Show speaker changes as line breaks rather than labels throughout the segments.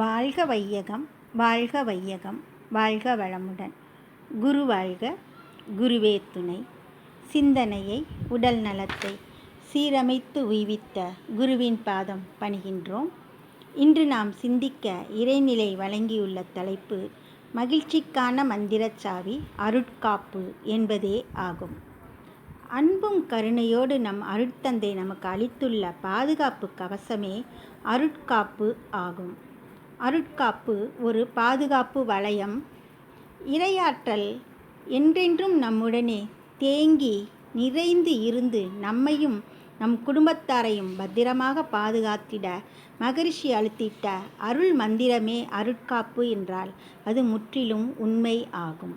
வாழ்க வையகம் வாழ்க வையகம் வாழ்க வளமுடன் குரு வாழ்க குருவே துணை சிந்தனையை உடல் நலத்தை சீரமைத்து உய்வித்த குருவின் பாதம் பணிகின்றோம் இன்று நாம் சிந்திக்க இறைநிலை வழங்கியுள்ள தலைப்பு மகிழ்ச்சிக்கான மந்திரச்சாவி அருட்காப்பு என்பதே ஆகும் அன்பும் கருணையோடு நம் அருட்தந்தை நமக்கு அளித்துள்ள பாதுகாப்பு கவசமே அருட்காப்பு ஆகும் அருட்காப்பு ஒரு பாதுகாப்பு வளையம் இரையாற்றல் என்றென்றும் நம்முடனே தேங்கி நிறைந்து இருந்து நம்மையும் நம் குடும்பத்தாரையும் பத்திரமாக பாதுகாத்திட மகரிஷி அழுத்திட்ட அருள் மந்திரமே அருட்காப்பு என்றால் அது முற்றிலும் உண்மை ஆகும்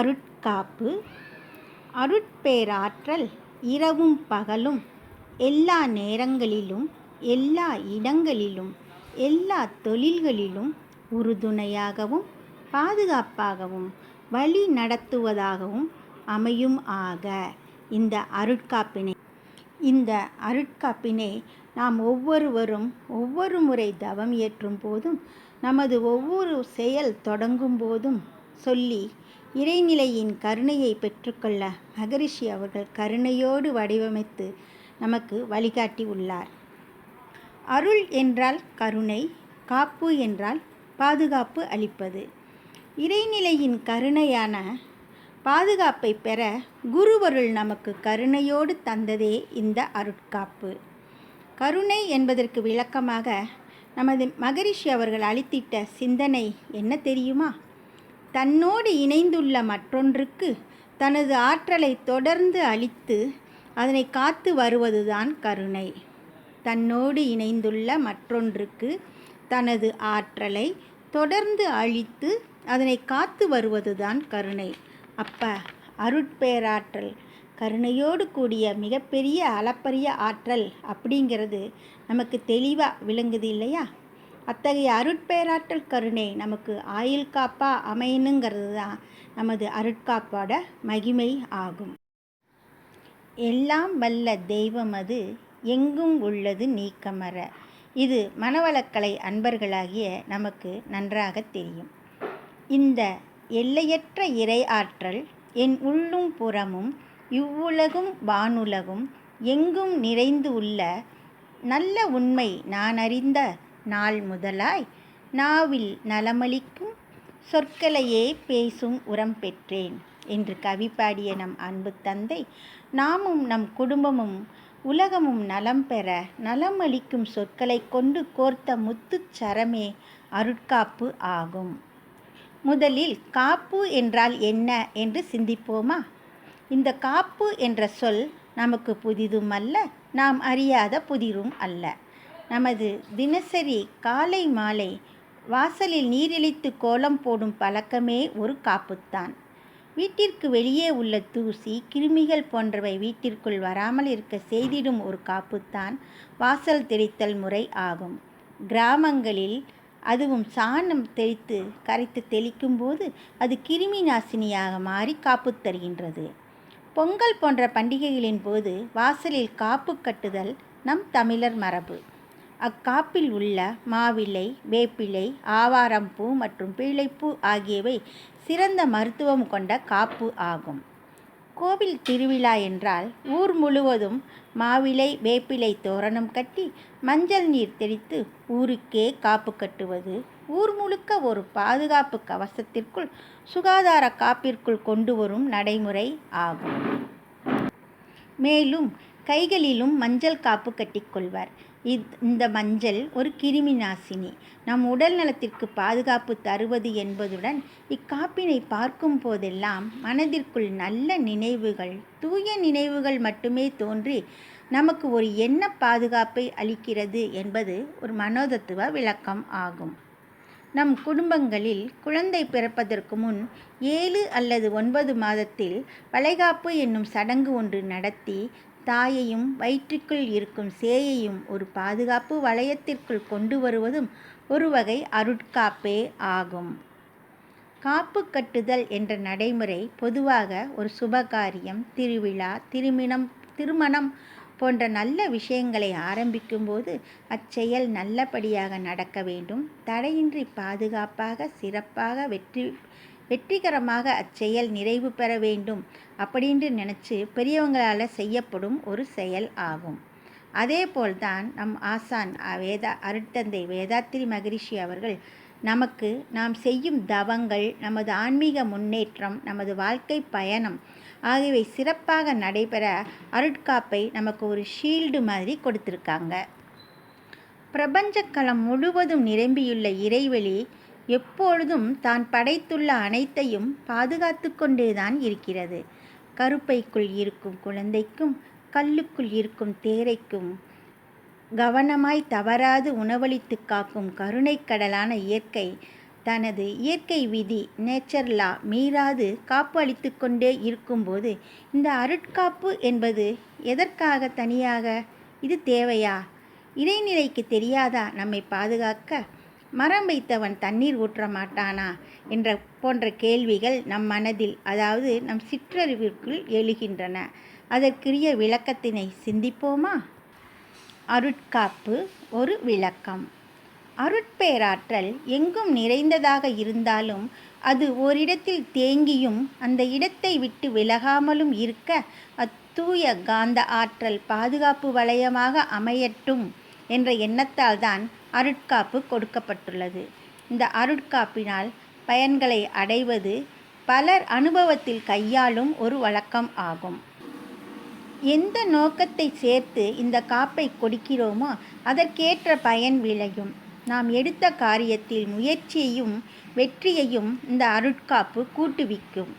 அருட்காப்பு அருட்பேராற்றல் இரவும் பகலும் எல்லா நேரங்களிலும் எல்லா இடங்களிலும் எல்லா தொழில்களிலும் உறுதுணையாகவும் பாதுகாப்பாகவும் வழி நடத்துவதாகவும் அமையும் ஆக இந்த அருட்காப்பினை இந்த அருட்காப்பினை நாம் ஒவ்வொருவரும் ஒவ்வொரு முறை தவம் ஏற்றும் போதும் நமது ஒவ்வொரு செயல் தொடங்கும் போதும் சொல்லி இறைநிலையின் கருணையை பெற்றுக்கொள்ள மகரிஷி அவர்கள் கருணையோடு வடிவமைத்து நமக்கு வழிகாட்டி உள்ளார் அருள் என்றால் கருணை காப்பு என்றால் பாதுகாப்பு அளிப்பது இறைநிலையின் கருணையான பாதுகாப்பை பெற குருவருள் நமக்கு கருணையோடு தந்ததே இந்த அருட்காப்பு கருணை என்பதற்கு விளக்கமாக நமது மகரிஷி அவர்கள் அளித்திட்ட சிந்தனை என்ன தெரியுமா தன்னோடு இணைந்துள்ள மற்றொன்றுக்கு தனது ஆற்றலை தொடர்ந்து அளித்து அதனை காத்து வருவதுதான் கருணை தன்னோடு இணைந்துள்ள மற்றொன்றுக்கு தனது ஆற்றலை தொடர்ந்து அழித்து அதனை காத்து வருவதுதான் கருணை அப்ப அருட்பேராற்றல் கருணையோடு கூடிய மிகப்பெரிய அளப்பரிய ஆற்றல் அப்படிங்கிறது நமக்கு தெளிவாக விளங்குது இல்லையா அத்தகைய அருட்பேராற்றல் கருணை நமக்கு ஆயுள் காப்பா அமையணுங்கிறது தான் நமது அருட்காப்போட மகிமை ஆகும் எல்லாம் வல்ல தெய்வம் அது எங்கும் உள்ளது நீக்கமர இது மனவளக்கலை அன்பர்களாகிய நமக்கு நன்றாக தெரியும் இந்த எல்லையற்ற இறை ஆற்றல் என் உள்ளும் புறமும் இவ்வுலகும் வானுலகும் எங்கும் நிறைந்து உள்ள நல்ல உண்மை நான் அறிந்த நாள் முதலாய் நாவில் நலமளிக்கும் சொற்களையே பேசும் உரம் பெற்றேன் என்று கவி பாடிய நம் அன்பு தந்தை நாமும் நம் குடும்பமும் உலகமும் நலம் பெற நலமளிக்கும் சொற்களை கொண்டு கோர்த்த முத்துச் சரமே அருட்காப்பு ஆகும் முதலில் காப்பு என்றால் என்ன என்று சிந்திப்போமா இந்த காப்பு என்ற சொல் நமக்கு புதிதும் அல்ல நாம் அறியாத புதிரும் அல்ல நமது தினசரி காலை மாலை வாசலில் நீரிழித்து கோலம் போடும் பழக்கமே ஒரு காப்புத்தான் வீட்டிற்கு வெளியே உள்ள தூசி கிருமிகள் போன்றவை வீட்டிற்குள் வராமல் இருக்க செய்திடும் ஒரு காப்புத்தான் வாசல் தெளித்தல் முறை ஆகும் கிராமங்களில் அதுவும் சாணம் தெளித்து கரைத்து தெளிக்கும் போது அது கிருமி நாசினியாக மாறி காப்பு தருகின்றது பொங்கல் போன்ற பண்டிகைகளின் போது வாசலில் காப்பு கட்டுதல் நம் தமிழர் மரபு அக்காப்பில் உள்ள மாவிலை வேப்பிலை ஆவாரம்பூ மற்றும் பீளைப்பூ ஆகியவை சிறந்த மருத்துவம் கொண்ட காப்பு ஆகும் கோவில் திருவிழா என்றால் ஊர் முழுவதும் மாவிலை வேப்பிலை தோரணம் கட்டி மஞ்சள் நீர் தெளித்து ஊருக்கே காப்பு கட்டுவது ஊர் முழுக்க ஒரு பாதுகாப்பு கவசத்திற்குள் சுகாதார காப்பிற்குள் கொண்டு வரும் நடைமுறை ஆகும் மேலும் கைகளிலும் மஞ்சள் காப்பு கட்டிக்கொள்வர் இந்த மஞ்சள் ஒரு கிருமி நாசினி நம் உடல் நலத்திற்கு பாதுகாப்பு தருவது என்பதுடன் இக்காப்பினை பார்க்கும் போதெல்லாம் மனதிற்குள் நல்ல நினைவுகள் தூய நினைவுகள் மட்டுமே தோன்றி நமக்கு ஒரு என்ன பாதுகாப்பை அளிக்கிறது என்பது ஒரு மனோதத்துவ விளக்கம் ஆகும் நம் குடும்பங்களில் குழந்தை பிறப்பதற்கு முன் ஏழு அல்லது ஒன்பது மாதத்தில் வளைகாப்பு என்னும் சடங்கு ஒன்று நடத்தி தாயையும் வயிற்றுக்குள் இருக்கும் சேயையும் ஒரு பாதுகாப்பு வளையத்திற்குள் கொண்டு வருவதும் ஒரு வகை அருட்காப்பே ஆகும் காப்பு கட்டுதல் என்ற நடைமுறை பொதுவாக ஒரு சுபகாரியம் திருவிழா திருமணம் திருமணம் போன்ற நல்ல விஷயங்களை ஆரம்பிக்கும்போது அச்செயல் நல்லபடியாக நடக்க வேண்டும் தடையின்றி பாதுகாப்பாக சிறப்பாக வெற்றி வெற்றிகரமாக அச்செயல் நிறைவு பெற வேண்டும் அப்படின்ட்டு நினச்சி பெரியவங்களால் செய்யப்படும் ஒரு செயல் ஆகும் அதே போல்தான் நம் ஆசான் வேதா அருட்டந்தை வேதாத்திரி மகரிஷி அவர்கள் நமக்கு நாம் செய்யும் தவங்கள் நமது ஆன்மீக முன்னேற்றம் நமது வாழ்க்கை பயணம் ஆகியவை சிறப்பாக நடைபெற அருட்காப்பை நமக்கு ஒரு ஷீல்டு மாதிரி கொடுத்துருக்காங்க பிரபஞ்சக்களம் முழுவதும் நிரம்பியுள்ள இறைவெளி எப்பொழுதும் தான் படைத்துள்ள அனைத்தையும் பாதுகாத்து தான் இருக்கிறது கருப்பைக்குள் இருக்கும் குழந்தைக்கும் கல்லுக்குள் இருக்கும் தேரைக்கும் கவனமாய் தவறாது உணவளித்து காக்கும் கருணைக்கடலான இயற்கை தனது இயற்கை விதி நேச்சர்லா மீறாது காப்பு அளித்து கொண்டே இருக்கும்போது இந்த அருட்காப்பு என்பது எதற்காக தனியாக இது தேவையா இடைநிலைக்கு தெரியாதா நம்மை பாதுகாக்க மரம் வைத்தவன் தண்ணீர் ஊற்ற மாட்டானா என்ற போன்ற கேள்விகள் நம் மனதில் அதாவது நம் சிற்றறிவிற்குள் எழுகின்றன அதற்குரிய விளக்கத்தினை சிந்திப்போமா அருட்காப்பு ஒரு விளக்கம் அருட்பேராற்றல் எங்கும் நிறைந்ததாக இருந்தாலும் அது ஓரிடத்தில் தேங்கியும் அந்த இடத்தை விட்டு விலகாமலும் இருக்க அத்தூய காந்த ஆற்றல் பாதுகாப்பு வளையமாக அமையட்டும் என்ற எண்ணத்தால் தான் அருட்காப்பு கொடுக்கப்பட்டுள்ளது இந்த அருட்காப்பினால் பயன்களை அடைவது பலர் அனுபவத்தில் கையாளும் ஒரு வழக்கம் ஆகும் எந்த நோக்கத்தை சேர்த்து இந்த காப்பை கொடுக்கிறோமோ அதற்கேற்ற பயன் விளையும் நாம் எடுத்த காரியத்தில் முயற்சியையும் வெற்றியையும் இந்த அருட்காப்பு கூட்டுவிக்கும்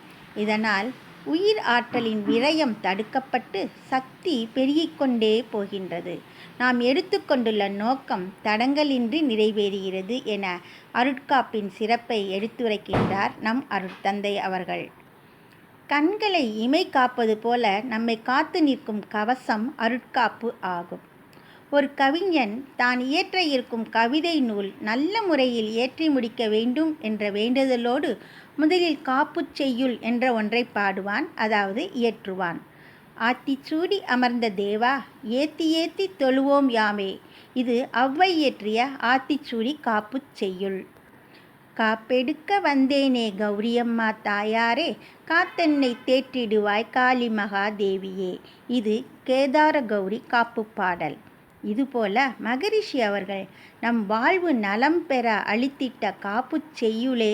இதனால் உயிர் ஆற்றலின் விரயம் தடுக்கப்பட்டு சக்தி பெருகிக்கொண்டே போகின்றது நாம் எடுத்துக்கொண்டுள்ள நோக்கம் தடங்கலின்றி நிறைவேறுகிறது என அருட்காப்பின் சிறப்பை எடுத்துரைக்கின்றார் நம் அருட்தந்தை அவர்கள் கண்களை இமை காப்பது போல நம்மை காத்து நிற்கும் கவசம் அருட்காப்பு ஆகும் ஒரு கவிஞன் தான் இயற்ற இருக்கும் கவிதை நூல் நல்ல முறையில் ஏற்றி முடிக்க வேண்டும் என்ற வேண்டுதலோடு முதலில் காப்புச் செய்யுள் என்ற ஒன்றை பாடுவான் அதாவது இயற்றுவான் ஆத்திச்சூடி அமர்ந்த தேவா ஏத்தி ஏத்தி தொழுவோம் யாமே இது அவ்வை இயற்றிய ஆத்திச்சூடி காப்புச் செய்யுள் காப்பெடுக்க வந்தேனே கௌரியம்மா தாயாரே காத்தென்னை தேற்றிடுவாய் காளி மகாதேவியே இது கேதார கௌரி காப்பு பாடல் இதுபோல மகரிஷி அவர்கள் நம் வாழ்வு நலம் பெற அளித்திட்ட காப்பு செய்யுளே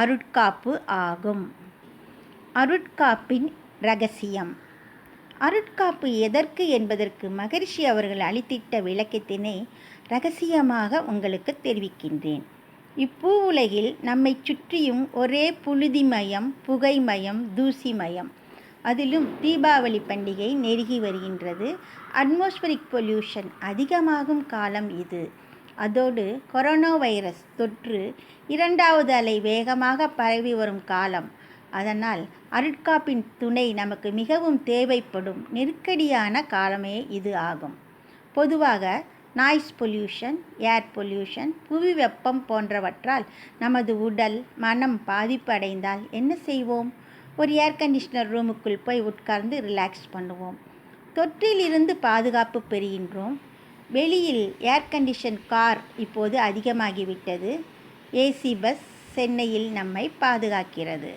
அருட்காப்பு ஆகும் அருட்காப்பின் ரகசியம் அருட்காப்பு எதற்கு என்பதற்கு மகரிஷி அவர்கள் அளித்திட்ட விளக்கத்தினை ரகசியமாக உங்களுக்கு தெரிவிக்கின்றேன் இப்பூ உலகில் நம்மை சுற்றியும் ஒரே புழுதிமயம் புகைமயம் தூசிமயம் அதிலும் தீபாவளி பண்டிகை நெருங்கி வருகின்றது அட்மாஸ்பரிக் பொல்யூஷன் அதிகமாகும் காலம் இது அதோடு கொரோனா வைரஸ் தொற்று இரண்டாவது அலை வேகமாக பரவி வரும் காலம் அதனால் அருட்காப்பின் துணை நமக்கு மிகவும் தேவைப்படும் நெருக்கடியான காலமே இது ஆகும் பொதுவாக நாய்ஸ் பொல்யூஷன் ஏர் பொல்யூஷன் புவி வெப்பம் போன்றவற்றால் நமது உடல் மனம் பாதிப்படைந்தால் என்ன செய்வோம் ஒரு ஏர் கண்டிஷ்னர் ரூமுக்குள் போய் உட்கார்ந்து ரிலாக்ஸ் பண்ணுவோம் தொற்றிலிருந்து பாதுகாப்பு பெறுகின்றோம் வெளியில் ஏர் கண்டிஷன் கார் இப்போது அதிகமாகிவிட்டது ஏசி பஸ் சென்னையில் நம்மை பாதுகாக்கிறது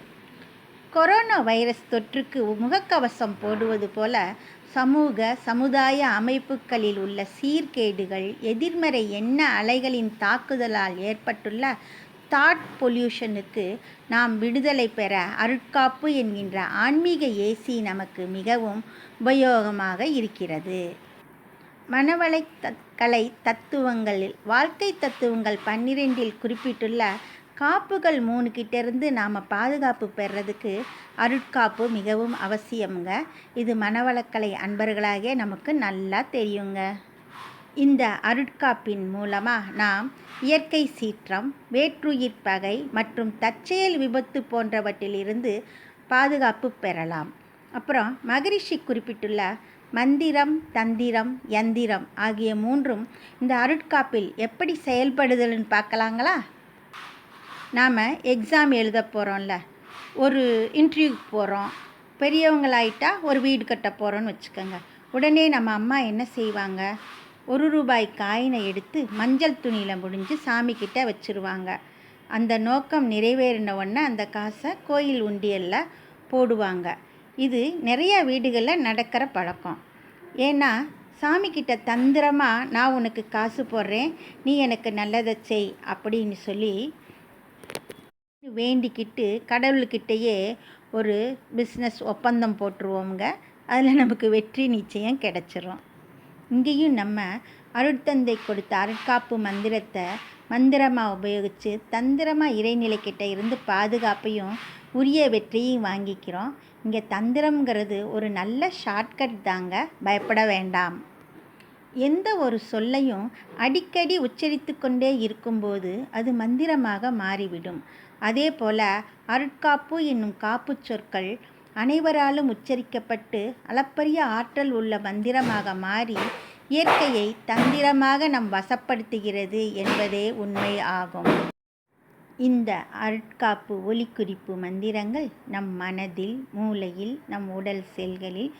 கொரோனா வைரஸ் தொற்றுக்கு முகக்கவசம் போடுவது போல சமூக சமுதாய அமைப்புகளில் உள்ள சீர்கேடுகள் எதிர்மறை எண்ண அலைகளின் தாக்குதலால் ஏற்பட்டுள்ள தாட் பொல்யூஷனுக்கு நாம் விடுதலை பெற அருட்காப்பு என்கின்ற ஆன்மீக ஏசி நமக்கு மிகவும் உபயோகமாக இருக்கிறது மனவளை கலை தத்துவங்களில் வாழ்க்கை தத்துவங்கள் பன்னிரெண்டில் குறிப்பிட்டுள்ள காப்புகள் மூணு கிட்டேருந்து நாம் பாதுகாப்பு பெறதுக்கு அருட்காப்பு மிகவும் அவசியமுங்க இது மனவளக்கலை அன்பர்களாகவே நமக்கு நல்லா தெரியுங்க இந்த அருட்காப்பின் மூலமாக நாம் இயற்கை சீற்றம் வேற்றுயிர் பகை மற்றும் தற்செயல் விபத்து போன்றவற்றிலிருந்து பாதுகாப்பு பெறலாம் அப்புறம் மகரிஷி குறிப்பிட்டுள்ள மந்திரம் தந்திரம் யந்திரம் ஆகிய மூன்றும் இந்த அருட்காப்பில் எப்படி செயல்படுதல்னு பார்க்கலாங்களா நாம் எக்ஸாம் எழுத போகிறோம்ல ஒரு இன்டர்வியூக்கு போகிறோம் பெரியவங்களாயிட்டா ஒரு வீடு கட்ட போகிறோன்னு வச்சுக்கோங்க உடனே நம்ம அம்மா என்ன செய்வாங்க ஒரு ரூபாய் காயினை எடுத்து மஞ்சள் துணியில் முடிஞ்சு சாமிக்கிட்ட வச்சுருவாங்க அந்த நோக்கம் நிறைவேறினவொன்னே அந்த காசை கோயில் உண்டியலில் போடுவாங்க இது நிறையா வீடுகளில் நடக்கிற பழக்கம் ஏன்னா சாமிக்கிட்ட தந்திரமாக நான் உனக்கு காசு போடுறேன் நீ எனக்கு நல்லதை செய் அப்படின்னு சொல்லி வேண்டிக்கிட்டு கடவுள்கிட்டேயே ஒரு பிஸ்னஸ் ஒப்பந்தம் போட்டுருவோங்க அதில் நமக்கு வெற்றி நிச்சயம் கிடச்சிரும் இங்கேயும் நம்ம அருட்தந்தை கொடுத்த அருட்காப்பு மந்திரத்தை மந்திரமாக உபயோகித்து தந்திரமாக இறைநிலைக்கிட்ட இருந்து பாதுகாப்பையும் உரிய வெற்றியும் வாங்கிக்கிறோம் இங்கே தந்திரம்ங்கிறது ஒரு நல்ல ஷார்ட்கட் தாங்க பயப்பட வேண்டாம் எந்த ஒரு சொல்லையும் அடிக்கடி உச்சரித்து கொண்டே இருக்கும்போது அது மந்திரமாக மாறிவிடும் அதே போல் அருட்காப்பு என்னும் காப்பு சொற்கள் அனைவராலும் உச்சரிக்கப்பட்டு அளப்பரிய ஆற்றல் உள்ள மந்திரமாக மாறி இயற்கையை தந்திரமாக நம் வசப்படுத்துகிறது என்பதே உண்மை ஆகும் இந்த அருட்காப்பு ஒலிக்குறிப்பு மந்திரங்கள் நம் மனதில் மூளையில் நம் உடல் செல்களில்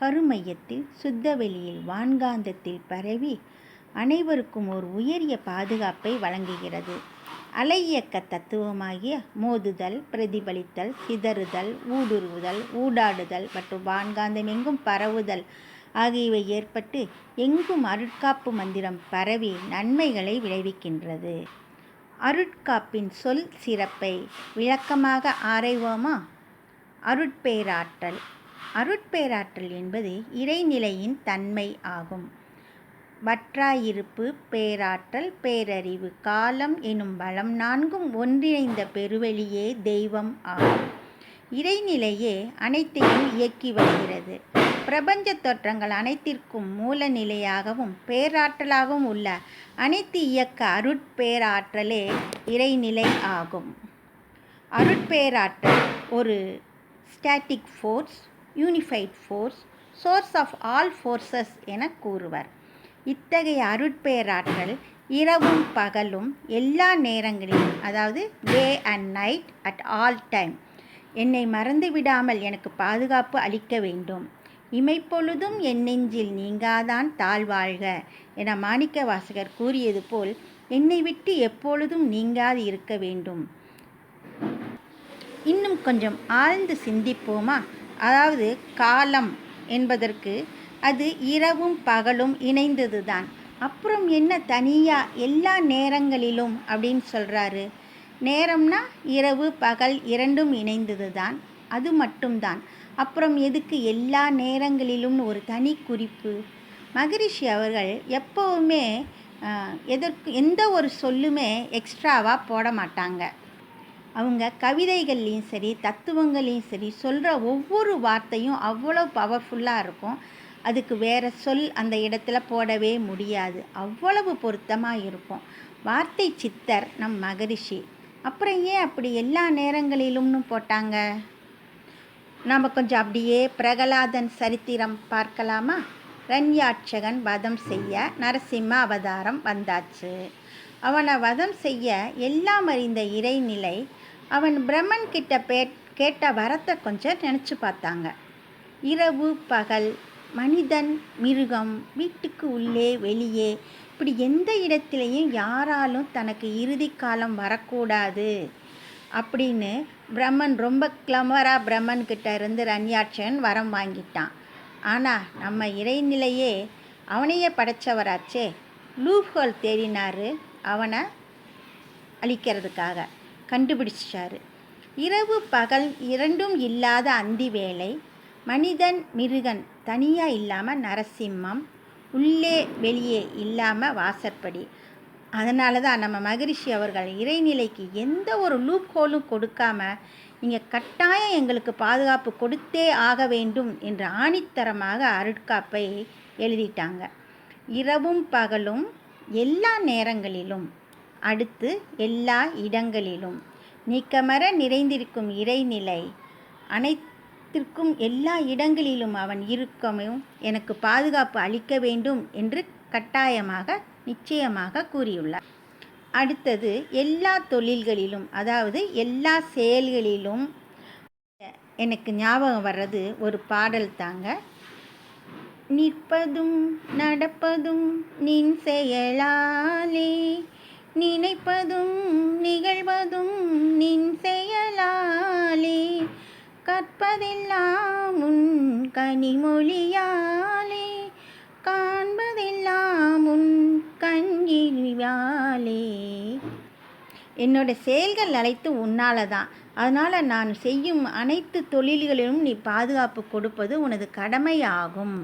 கருமையத்தில் சுத்தவெளியில் வான்காந்தத்தில் பரவி அனைவருக்கும் ஒரு உயரிய பாதுகாப்பை வழங்குகிறது அலையக்க தத்துவமாகிய மோதுதல் பிரதிபலித்தல் சிதறுதல் ஊடுருவுதல் ஊடாடுதல் மற்றும் வான்காந்தமெங்கும் பரவுதல் ஆகியவை ஏற்பட்டு எங்கும் அருட்காப்பு மந்திரம் பரவி நன்மைகளை விளைவிக்கின்றது அருட்காப்பின் சொல் சிறப்பை விளக்கமாக ஆராய்வோமா அருட்பேராற்றல் அருட்பேராற்றல் என்பது இறைநிலையின் தன்மை ஆகும் வற்றாயிருப்பு பேராற்றல் பேரறிவு காலம் எனும் பலம் நான்கும் ஒன்றிணைந்த பெருவெளியே தெய்வம் ஆகும் இறைநிலையே அனைத்தையும் இயக்கி வருகிறது பிரபஞ்ச தோற்றங்கள் அனைத்திற்கும் மூல நிலையாகவும் பேராற்றலாகவும் உள்ள அனைத்து இயக்க அருட்பேராற்றலே இறைநிலை ஆகும் அருட்பேராற்றல் ஒரு static force unified force source of all forces என கூறுவர் இத்தகைய அருட்பெயராற்றல் இரவும் பகலும் எல்லா நேரங்களிலும் அதாவது day and night at all time என்னை மறந்து விடாமல் எனக்கு பாதுகாப்பு அளிக்க வேண்டும் இமைப்பொழுதும் என் நெஞ்சில் நீங்காதான் தாழ்வாழ்க என மாணிக்க வாசகர் கூறியது போல் என்னை விட்டு எப்பொழுதும் நீங்காது இருக்க வேண்டும் இன்னும் கொஞ்சம் ஆழ்ந்து சிந்திப்போமா அதாவது காலம் என்பதற்கு அது இரவும் பகலும் இணைந்தது தான் அப்புறம் என்ன தனியாக எல்லா நேரங்களிலும் அப்படின்னு சொல்கிறாரு நேரம்னா இரவு பகல் இரண்டும் இணைந்தது தான் அது மட்டும்தான் அப்புறம் எதுக்கு எல்லா நேரங்களிலும் ஒரு தனி குறிப்பு மகரிஷி அவர்கள் எப்போவுமே எதற்கு எந்த ஒரு சொல்லுமே எக்ஸ்ட்ராவாக போட மாட்டாங்க அவங்க கவிதைகள்லேயும் சரி தத்துவங்களையும் சரி சொல்கிற ஒவ்வொரு வார்த்தையும் அவ்வளோ பவர்ஃபுல்லாக இருக்கும் அதுக்கு வேறு சொல் அந்த இடத்துல போடவே முடியாது அவ்வளவு பொருத்தமாக இருக்கும் வார்த்தை சித்தர் நம் மகரிஷி அப்புறம் ஏன் அப்படி எல்லா நேரங்களிலும்னு போட்டாங்க நம்ம கொஞ்சம் அப்படியே பிரகலாதன் சரித்திரம் பார்க்கலாமா ரன்யாட்சகன் வதம் செய்ய நரசிம்ம அவதாரம் வந்தாச்சு அவனை வதம் செய்ய எல்லாம் அறிந்த இறைநிலை அவன் பிரம்மன் கிட்ட பே கேட்ட வரத்தை கொஞ்சம் நினச்சி பார்த்தாங்க இரவு பகல் மனிதன் மிருகம் வீட்டுக்கு உள்ளே வெளியே இப்படி எந்த இடத்துலையும் யாராலும் தனக்கு இறுதி காலம் வரக்கூடாது அப்படின்னு பிரம்மன் ரொம்ப கிளமராக பிரம்மன்கிட்ட இருந்து ரன்யாட்சன் வரம் வாங்கிட்டான் ஆனால் நம்ம இறைநிலையே அவனையே படைச்சவராச்சே லூப்ஹோல் தேடினார் அவனை அழிக்கிறதுக்காக கண்டுபிடிச்சாரு இரவு பகல் இரண்டும் இல்லாத அந்தி வேலை மனிதன் மிருகன் தனியாக இல்லாமல் நரசிம்மம் உள்ளே வெளியே இல்லாமல் வாசற்படி அதனால தான் நம்ம மகரிஷி அவர்கள் இறைநிலைக்கு எந்த ஒரு லூப் ஹோலும் கொடுக்காம நீங்கள் கட்டாயம் எங்களுக்கு பாதுகாப்பு கொடுத்தே ஆக வேண்டும் என்ற ஆணித்தரமாக அருட்காப்பை எழுதிட்டாங்க இரவும் பகலும் எல்லா நேரங்களிலும் அடுத்து எல்லா இடங்களிலும் நீக்கமர நிறைந்திருக்கும் இறைநிலை அனைத்து உலகத்திற்கும் எல்லா இடங்களிலும் அவன் இருக்கமையும் எனக்கு பாதுகாப்பு அளிக்க வேண்டும் என்று கட்டாயமாக நிச்சயமாக கூறியுள்ளார் அடுத்தது எல்லா தொழில்களிலும் அதாவது எல்லா செயல்களிலும் எனக்கு ஞாபகம் வர்றது ஒரு பாடல் தாங்க நிற்பதும் நடப்பதும் நின் செயலாலே நினைப்பதும் நிகழ்வதும் நின் செயலாலே கற்பதெல்லாம் உன் கனிமொழியாலே காண்பதெல்லாம் உன் கண்கிரியாலே என்னோட செயல்கள் அழைத்து உன்னால தான் அதனால் நான் செய்யும் அனைத்து தொழில்களிலும் நீ பாதுகாப்பு கொடுப்பது உனது கடமையாகும்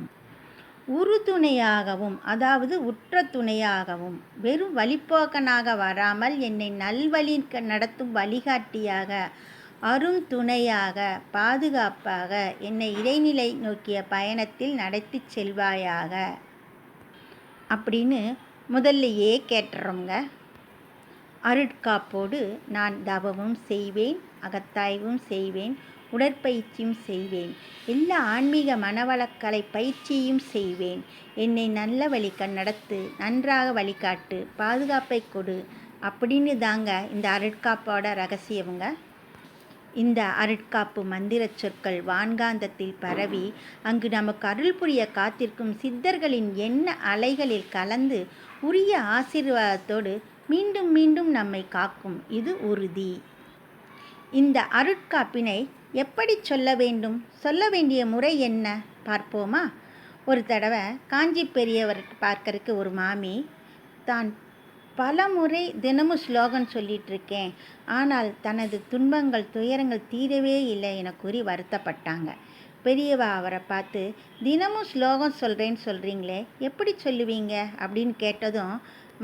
உறுதுணையாகவும் அதாவது உற்ற துணையாகவும் வெறும் வழிப்போக்கனாக வராமல் என்னை நல்வழி நடத்தும் வழிகாட்டியாக அரும் துணையாக பாதுகாப்பாக என்னை இடைநிலை நோக்கிய பயணத்தில் நடத்தி செல்வாயாக அப்படின்னு முதல்லையே கேட்டுறோங்க அருட்காப்போடு நான் தவமும் செய்வேன் அகத்தாய்வும் செய்வேன் உடற்பயிற்சியும் செய்வேன் எல்லா ஆன்மீக மனவளக்கலை பயிற்சியும் செய்வேன் என்னை நல்ல வழிக்க நடத்து நன்றாக வழிகாட்டு பாதுகாப்பை கொடு அப்படின்னு தாங்க இந்த அருட்காப்போட ரகசியவங்க இந்த அருட்காப்பு மந்திர சொற்கள் வான்காந்தத்தில் பரவி அங்கு நமக்கு அருள் புரிய காத்திருக்கும் சித்தர்களின் எண்ண அலைகளில் கலந்து உரிய ஆசீர்வாதத்தோடு மீண்டும் மீண்டும் நம்மை காக்கும் இது உறுதி இந்த அருட்காப்பினை எப்படி சொல்ல வேண்டும் சொல்ல வேண்டிய முறை என்ன பார்ப்போமா ஒரு தடவை காஞ்சி பெரியவர் பார்க்கறதுக்கு ஒரு மாமி தான் பல முறை தினமும் ஸ்லோகன் சொல்லிகிட்ருக்கேன் ஆனால் தனது துன்பங்கள் துயரங்கள் தீரவே இல்லை என கூறி வருத்தப்பட்டாங்க பெரியவா அவரை பார்த்து தினமும் ஸ்லோகம் சொல்கிறேன்னு சொல்கிறீங்களே எப்படி சொல்லுவீங்க அப்படின்னு கேட்டதும்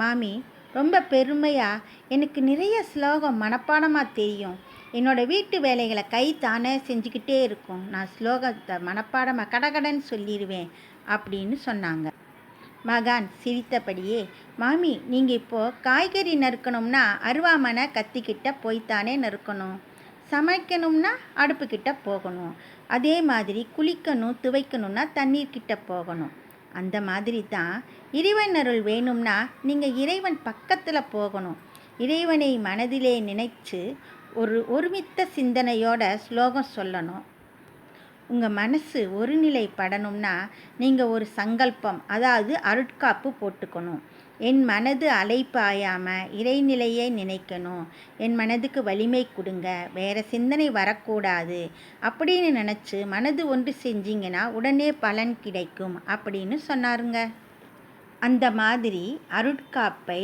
மாமி ரொம்ப பெருமையாக எனக்கு நிறைய ஸ்லோகம் மனப்பாடமாக தெரியும் என்னோடய வீட்டு வேலைகளை கை தானே செஞ்சுக்கிட்டே இருக்கும் நான் ஸ்லோகத்தை மனப்பாடமாக கடகடன்னு சொல்லிடுவேன் அப்படின்னு சொன்னாங்க மகான் சிரித்தபடியே மாமி நீங்கள் இப்போது காய்கறி நறுக்கணும்னா அருவாமனை கத்திக்கிட்ட போய்த்தானே நறுக்கணும் சமைக்கணும்னா அடுப்புக்கிட்ட போகணும் அதே மாதிரி குளிக்கணும் துவைக்கணும்னா தண்ணீர்கிட்ட போகணும் அந்த மாதிரி தான் இறைவன் அருள் வேணும்னா நீங்கள் இறைவன் பக்கத்தில் போகணும் இறைவனை மனதிலே நினைச்சு ஒரு ஒருமித்த சிந்தனையோட ஸ்லோகம் சொல்லணும் உங்கள் மனசு நிலை படணும்னா நீங்கள் ஒரு சங்கல்பம் அதாவது அருட்காப்பு போட்டுக்கணும் என் மனது அலைப்பாயாமல் இறைநிலையை நினைக்கணும் என் மனதுக்கு வலிமை கொடுங்க வேறு சிந்தனை வரக்கூடாது அப்படின்னு நினச்சி மனது ஒன்று செஞ்சீங்கன்னா உடனே பலன் கிடைக்கும் அப்படின்னு சொன்னாருங்க அந்த மாதிரி அருட்காப்பை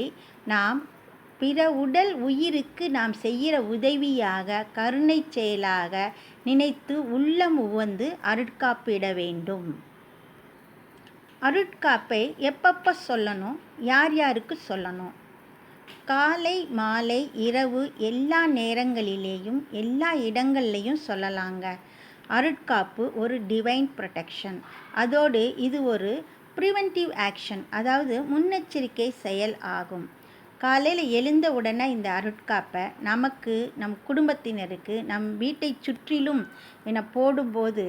நாம் பிற உடல் உயிருக்கு நாம் செய்கிற உதவியாக கருணை செயலாக நினைத்து உள்ளம் உவந்து அருட்காப்பிட வேண்டும் அருட்காப்பை எப்பப்போ சொல்லணும் யார் யாருக்கு சொல்லணும் காலை மாலை இரவு எல்லா நேரங்களிலேயும் எல்லா இடங்கள்லேயும் சொல்லலாங்க அருட்காப்பு ஒரு டிவைன் ப்ரொடெக்ஷன் அதோடு இது ஒரு ப்ரிவென்டிவ் ஆக்ஷன் அதாவது முன்னெச்சரிக்கை செயல் ஆகும் காலையில் எழுந்த உடனே இந்த அருட்காப்பை நமக்கு நம் குடும்பத்தினருக்கு நம் வீட்டை சுற்றிலும் என போடும்போது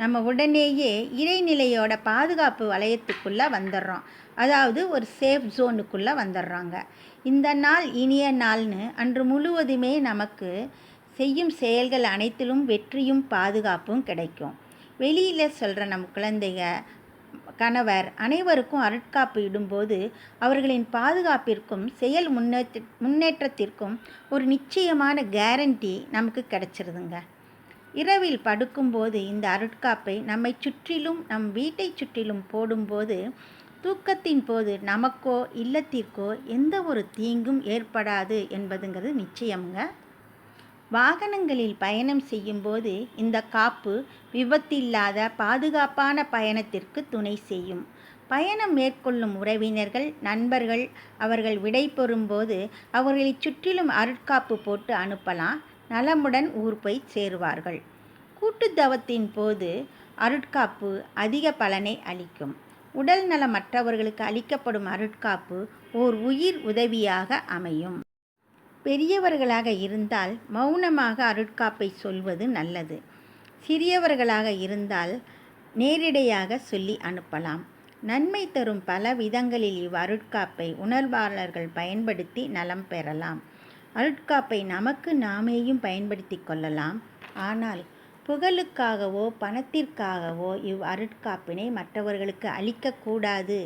நம்ம உடனேயே இறைநிலையோட பாதுகாப்பு வலயத்துக்குள்ளே வந்துடுறோம் அதாவது ஒரு சேஃப் ஜோனுக்குள்ளே வந்துடுறாங்க இந்த நாள் இனிய நாள்னு அன்று முழுவதுமே நமக்கு செய்யும் செயல்கள் அனைத்திலும் வெற்றியும் பாதுகாப்பும் கிடைக்கும் வெளியில் சொல்கிற நம் குழந்தைங்க கணவர் அனைவருக்கும் அருட்காப்பு இடும்போது அவர்களின் பாதுகாப்பிற்கும் செயல் முன்னேற்ற முன்னேற்றத்திற்கும் ஒரு நிச்சயமான கேரண்டி நமக்கு கிடைச்சிருதுங்க இரவில் படுக்கும்போது இந்த அருட்காப்பை நம்மை சுற்றிலும் நம் வீட்டை சுற்றிலும் போடும்போது தூக்கத்தின் போது நமக்கோ இல்லத்திற்கோ எந்த ஒரு தீங்கும் ஏற்படாது என்பதுங்கிறது நிச்சயமுங்க வாகனங்களில் பயணம் செய்யும்போது இந்த காப்பு விபத்தில்லாத பாதுகாப்பான பயணத்திற்கு துணை செய்யும் பயணம் மேற்கொள்ளும் உறவினர்கள் நண்பர்கள் அவர்கள் விடைபெறும்போது அவர்களைச் சுற்றிலும் அருட்காப்பு போட்டு அனுப்பலாம் நலமுடன் ஊர் போய் சேருவார்கள் கூட்டுத்தவத்தின் போது அருட்காப்பு அதிக பலனை அளிக்கும் உடல் நலமற்றவர்களுக்கு அளிக்கப்படும் அருட்காப்பு ஓர் உயிர் உதவியாக அமையும் பெரியவர்களாக இருந்தால் மௌனமாக அருட்காப்பை சொல்வது நல்லது சிறியவர்களாக இருந்தால் நேரிடையாக சொல்லி அனுப்பலாம் நன்மை தரும் பல விதங்களில் இவ் அருட்காப்பை உணர்வாளர்கள் பயன்படுத்தி நலம் பெறலாம் அருட்காப்பை நமக்கு நாமேயும் பயன்படுத்தி கொள்ளலாம் ஆனால் புகழுக்காகவோ பணத்திற்காகவோ இவ் அருட்காப்பினை மற்றவர்களுக்கு அளிக்கக்கூடாது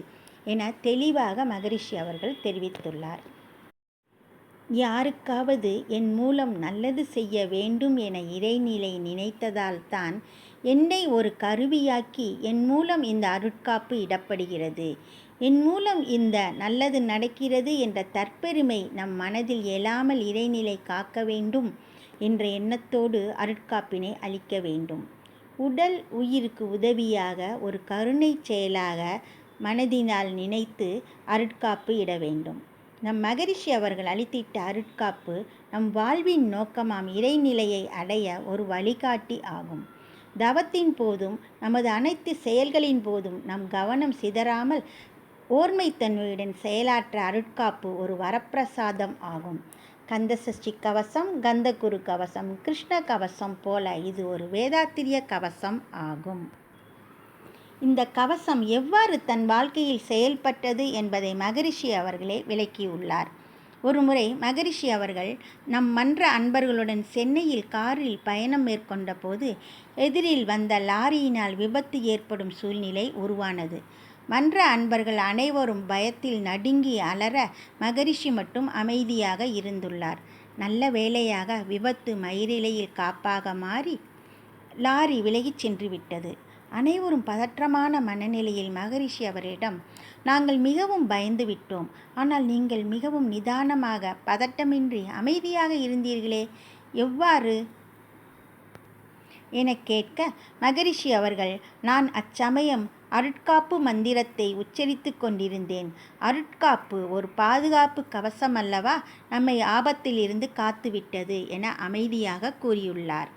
என தெளிவாக மகரிஷி அவர்கள் தெரிவித்துள்ளார் யாருக்காவது என் மூலம் நல்லது செய்ய வேண்டும் என இறைநிலை நினைத்ததால் தான் என்னை ஒரு கருவியாக்கி என் மூலம் இந்த அருட்காப்பு இடப்படுகிறது என் மூலம் இந்த நல்லது நடக்கிறது என்ற தற்பெருமை நம் மனதில் எழாமல் இறைநிலை காக்க வேண்டும் என்ற எண்ணத்தோடு அருட்காப்பினை அளிக்க வேண்டும் உடல் உயிருக்கு உதவியாக ஒரு கருணை செயலாக மனதினால் நினைத்து அருட்காப்பு இட வேண்டும் நம் மகரிஷி அவர்கள் அளித்திட்ட அருட்காப்பு நம் வாழ்வின் நோக்கமாம் இறைநிலையை அடைய ஒரு வழிகாட்டி ஆகும் தவத்தின் போதும் நமது அனைத்து செயல்களின் போதும் நம் கவனம் சிதறாமல் ஓர்மைத்தன்மையுடன் செயலாற்ற அருட்காப்பு ஒரு வரப்பிரசாதம் ஆகும் கந்தசஷ்டி கவசம் கந்தகுரு கவசம் கிருஷ்ண கவசம் போல இது ஒரு வேதாத்திரிய கவசம் ஆகும் இந்த கவசம் எவ்வாறு தன் வாழ்க்கையில் செயல்பட்டது என்பதை மகரிஷி அவர்களே விளக்கியுள்ளார் ஒருமுறை மகரிஷி அவர்கள் நம் மன்ற அன்பர்களுடன் சென்னையில் காரில் பயணம் மேற்கொண்ட போது எதிரில் வந்த லாரியினால் விபத்து ஏற்படும் சூழ்நிலை உருவானது மன்ற அன்பர்கள் அனைவரும் பயத்தில் நடுங்கி அலற மகரிஷி மட்டும் அமைதியாக இருந்துள்ளார் நல்ல வேளையாக விபத்து மயிரிழையில் காப்பாக மாறி லாரி விலகிச் சென்று விட்டது அனைவரும் பதற்றமான மனநிலையில் மகரிஷி அவரிடம் நாங்கள் மிகவும் பயந்து விட்டோம் ஆனால் நீங்கள் மிகவும் நிதானமாக பதட்டமின்றி அமைதியாக இருந்தீர்களே எவ்வாறு என கேட்க மகரிஷி அவர்கள் நான் அச்சமயம் அருட்காப்பு மந்திரத்தை உச்சரித்து கொண்டிருந்தேன் அருட்காப்பு ஒரு பாதுகாப்பு கவசம் அல்லவா நம்மை ஆபத்தில் இருந்து காத்துவிட்டது என அமைதியாக கூறியுள்ளார்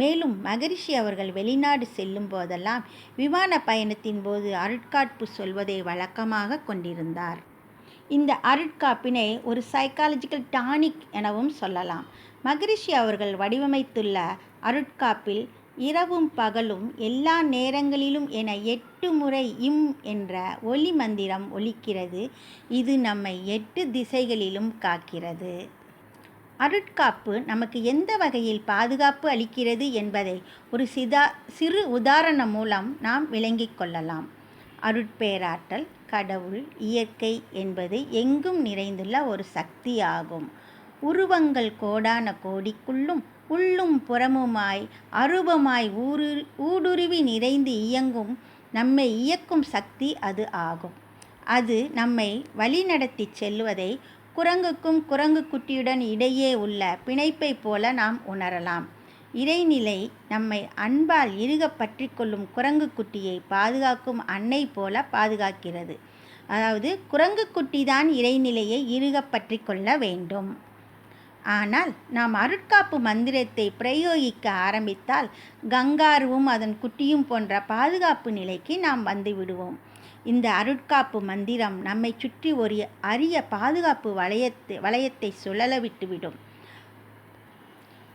மேலும் மகரிஷி அவர்கள் வெளிநாடு செல்லும் போதெல்லாம் விமான பயணத்தின் போது அருட்காட்பு சொல்வதை வழக்கமாக கொண்டிருந்தார் இந்த அருட்காப்பினை ஒரு சைக்காலஜிக்கல் டானிக் எனவும் சொல்லலாம் மகரிஷி அவர்கள் வடிவமைத்துள்ள அருட்காப்பில் இரவும் பகலும் எல்லா நேரங்களிலும் என எட்டு முறை இம் என்ற ஒளி மந்திரம் ஒலிக்கிறது இது நம்மை எட்டு திசைகளிலும் காக்கிறது அருட்காப்பு நமக்கு எந்த வகையில் பாதுகாப்பு அளிக்கிறது என்பதை ஒரு சிதா சிறு உதாரணம் மூலம் நாம் விளங்கிக் கொள்ளலாம் அருட்பேராற்றல் கடவுள் இயற்கை என்பது எங்கும் நிறைந்துள்ள ஒரு சக்தி ஆகும் உருவங்கள் கோடான கோடிக்குள்ளும் உள்ளும் புறமுமாய் அருபமாய் ஊரு ஊடுருவி நிறைந்து இயங்கும் நம்மை இயக்கும் சக்தி அது ஆகும் அது நம்மை வழிநடத்தி செல்வதை குரங்குக்கும் குரங்கு குட்டியுடன் இடையே உள்ள பிணைப்பை போல நாம் உணரலாம் இறைநிலை நம்மை அன்பால் இறுக பற்றி கொள்ளும் குரங்கு குட்டியை பாதுகாக்கும் அன்னை போல பாதுகாக்கிறது அதாவது குரங்கு குட்டி தான் இறைநிலையை இறுக பற்றி கொள்ள வேண்டும் ஆனால் நாம் அருட்காப்பு மந்திரத்தை பிரயோகிக்க ஆரம்பித்தால் கங்காருவும் அதன் குட்டியும் போன்ற பாதுகாப்பு நிலைக்கு நாம் வந்துவிடுவோம் இந்த அருட்காப்பு மந்திரம் நம்மை சுற்றி ஒரு அரிய பாதுகாப்பு வளையத்து வளையத்தை சுழல விட்டுவிடும்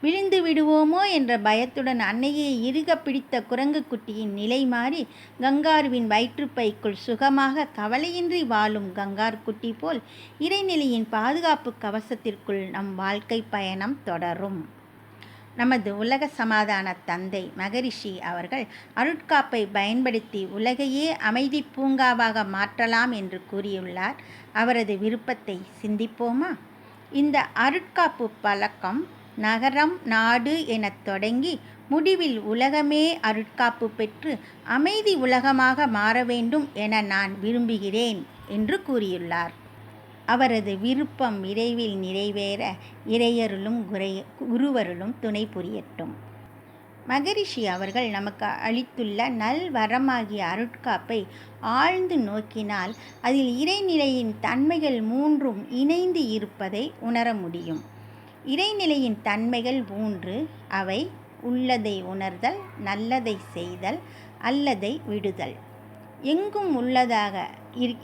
விழுந்து விடுவோமோ என்ற பயத்துடன் அன்னையை இறுக பிடித்த குரங்கு குட்டியின் நிலை மாறி கங்காருவின் வயிற்றுப்பைக்குள் சுகமாக கவலையின்றி வாழும் கங்கார் குட்டி போல் இறைநிலையின் பாதுகாப்பு கவசத்திற்குள் நம் வாழ்க்கை பயணம் தொடரும் நமது உலக சமாதான தந்தை மகரிஷி அவர்கள் அருட்காப்பை பயன்படுத்தி உலகையே அமைதி பூங்காவாக மாற்றலாம் என்று கூறியுள்ளார் அவரது விருப்பத்தை சிந்திப்போமா இந்த அருட்காப்பு பழக்கம் நகரம் நாடு எனத் தொடங்கி முடிவில் உலகமே அருட்காப்பு பெற்று அமைதி உலகமாக மாற வேண்டும் என நான் விரும்புகிறேன் என்று கூறியுள்ளார் அவரது விருப்பம் விரைவில் நிறைவேற இறையருளும் குறை குருவருளும் துணை புரியட்டும் மகரிஷி அவர்கள் நமக்கு அளித்துள்ள நல் வரமாகிய அருட்காப்பை ஆழ்ந்து நோக்கினால் அதில் இறைநிலையின் தன்மைகள் மூன்றும் இணைந்து இருப்பதை உணர முடியும் இறைநிலையின் தன்மைகள் மூன்று அவை உள்ளதை உணர்தல் நல்லதை செய்தல் அல்லதை விடுதல் எங்கும் உள்ளதாக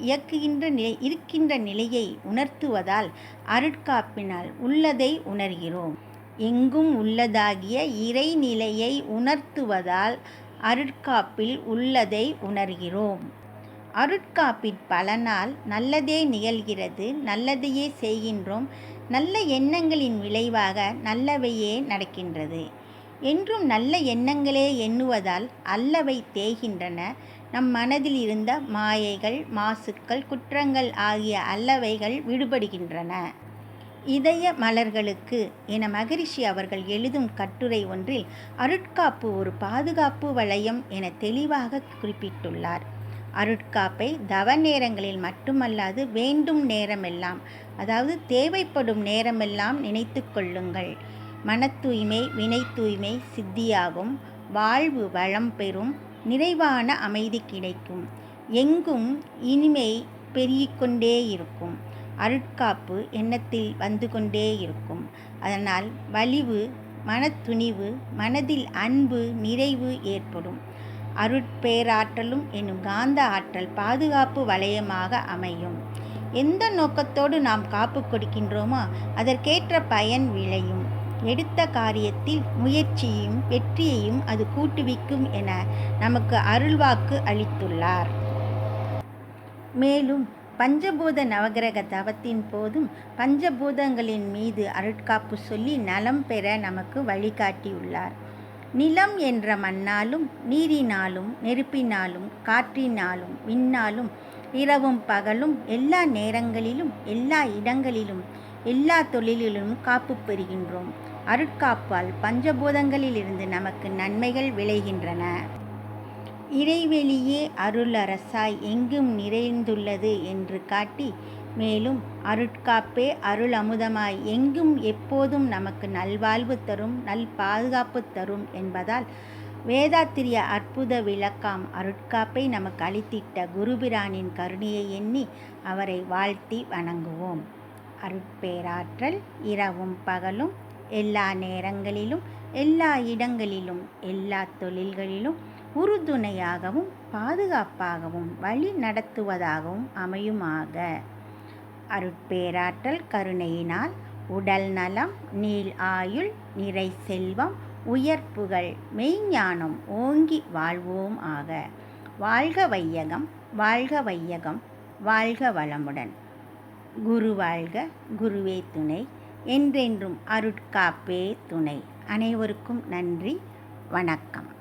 இயக்குகின்ற நிலை இருக்கின்ற நிலையை உணர்த்துவதால் அருட்காப்பினால் உள்ளதை உணர்கிறோம் எங்கும் உள்ளதாகிய இறைநிலையை உணர்த்துவதால் அருட்காப்பில் உள்ளதை உணர்கிறோம் அருட்காப்பின் பலனால் நல்லதே நிகழ்கிறது நல்லதையே செய்கின்றோம் நல்ல எண்ணங்களின் விளைவாக நல்லவையே நடக்கின்றது என்றும் நல்ல எண்ணங்களே எண்ணுவதால் அல்லவை தேய்கின்றன நம் மனதில் இருந்த மாயைகள் மாசுக்கள் குற்றங்கள் ஆகிய அல்லவைகள் விடுபடுகின்றன இதய மலர்களுக்கு என மகரிஷி அவர்கள் எழுதும் கட்டுரை ஒன்றில் அருட்காப்பு ஒரு பாதுகாப்பு வளையம் என தெளிவாக குறிப்பிட்டுள்ளார் அருட்காப்பை தவ நேரங்களில் மட்டுமல்லாது வேண்டும் நேரமெல்லாம் அதாவது தேவைப்படும் நேரமெல்லாம் நினைத்து கொள்ளுங்கள் மன தூய்மை வினை தூய்மை சித்தியாகும் வாழ்வு வளம் பெறும் நிறைவான அமைதி கிடைக்கும் எங்கும் இனிமை பெருகிக்கொண்டே இருக்கும் அருட்காப்பு எண்ணத்தில் வந்து கொண்டே இருக்கும் அதனால் வலிவு மனத்துணிவு மனதில் அன்பு நிறைவு ஏற்படும் அருட்பேராற்றலும் எனும் காந்த ஆற்றல் பாதுகாப்பு வளையமாக அமையும் எந்த நோக்கத்தோடு நாம் காப்பு கொடுக்கின்றோமோ அதற்கேற்ற பயன் விளையும் எடுத்த காரியத்தில் முயற்சியும் வெற்றியையும் அது கூட்டுவிக்கும் என நமக்கு அருள்வாக்கு அளித்துள்ளார் மேலும் பஞ்சபூத நவகிரக தவத்தின் போதும் பஞ்சபூதங்களின் மீது அருட்காப்பு சொல்லி நலம் பெற நமக்கு வழிகாட்டியுள்ளார் நிலம் என்ற மண்ணாலும் நீரினாலும் நெருப்பினாலும் காற்றினாலும் விண்ணாலும் இரவும் பகலும் எல்லா நேரங்களிலும் எல்லா இடங்களிலும் எல்லா தொழிலிலும் காப்பு பெறுகின்றோம் அருட்காப்பால் பஞ்சபூதங்களிலிருந்து நமக்கு நன்மைகள் விளைகின்றன இறைவெளியே அருள் அரசாய் எங்கும் நிறைந்துள்ளது என்று காட்டி மேலும் அருட்காப்பே அருள் அமுதமாய் எங்கும் எப்போதும் நமக்கு நல்வாழ்வு தரும் நல் பாதுகாப்பு தரும் என்பதால் வேதாத்திரிய அற்புத விளக்காம் அருட்காப்பை நமக்கு அளித்திட்ட குருபிரானின் கருணையை எண்ணி அவரை வாழ்த்தி வணங்குவோம் அருட்பேராற்றல் இரவும் பகலும் எல்லா நேரங்களிலும் எல்லா இடங்களிலும் எல்லா தொழில்களிலும் உறுதுணையாகவும் பாதுகாப்பாகவும் வழி நடத்துவதாகவும் அமையுமாக அருட்பேராற்றல் கருணையினால் உடல் நலம் நீள் ஆயுள் நிறை செல்வம் உயர்ப்புகள் மெய்ஞானம் ஓங்கி வாழ்வோம் ஆக வாழ்க வையகம் வாழ்க வையகம் வாழ்க வளமுடன் குரு வாழ்க குருவே துணை என்றென்றும் அருட்காப்பே துணை அனைவருக்கும் நன்றி வணக்கம்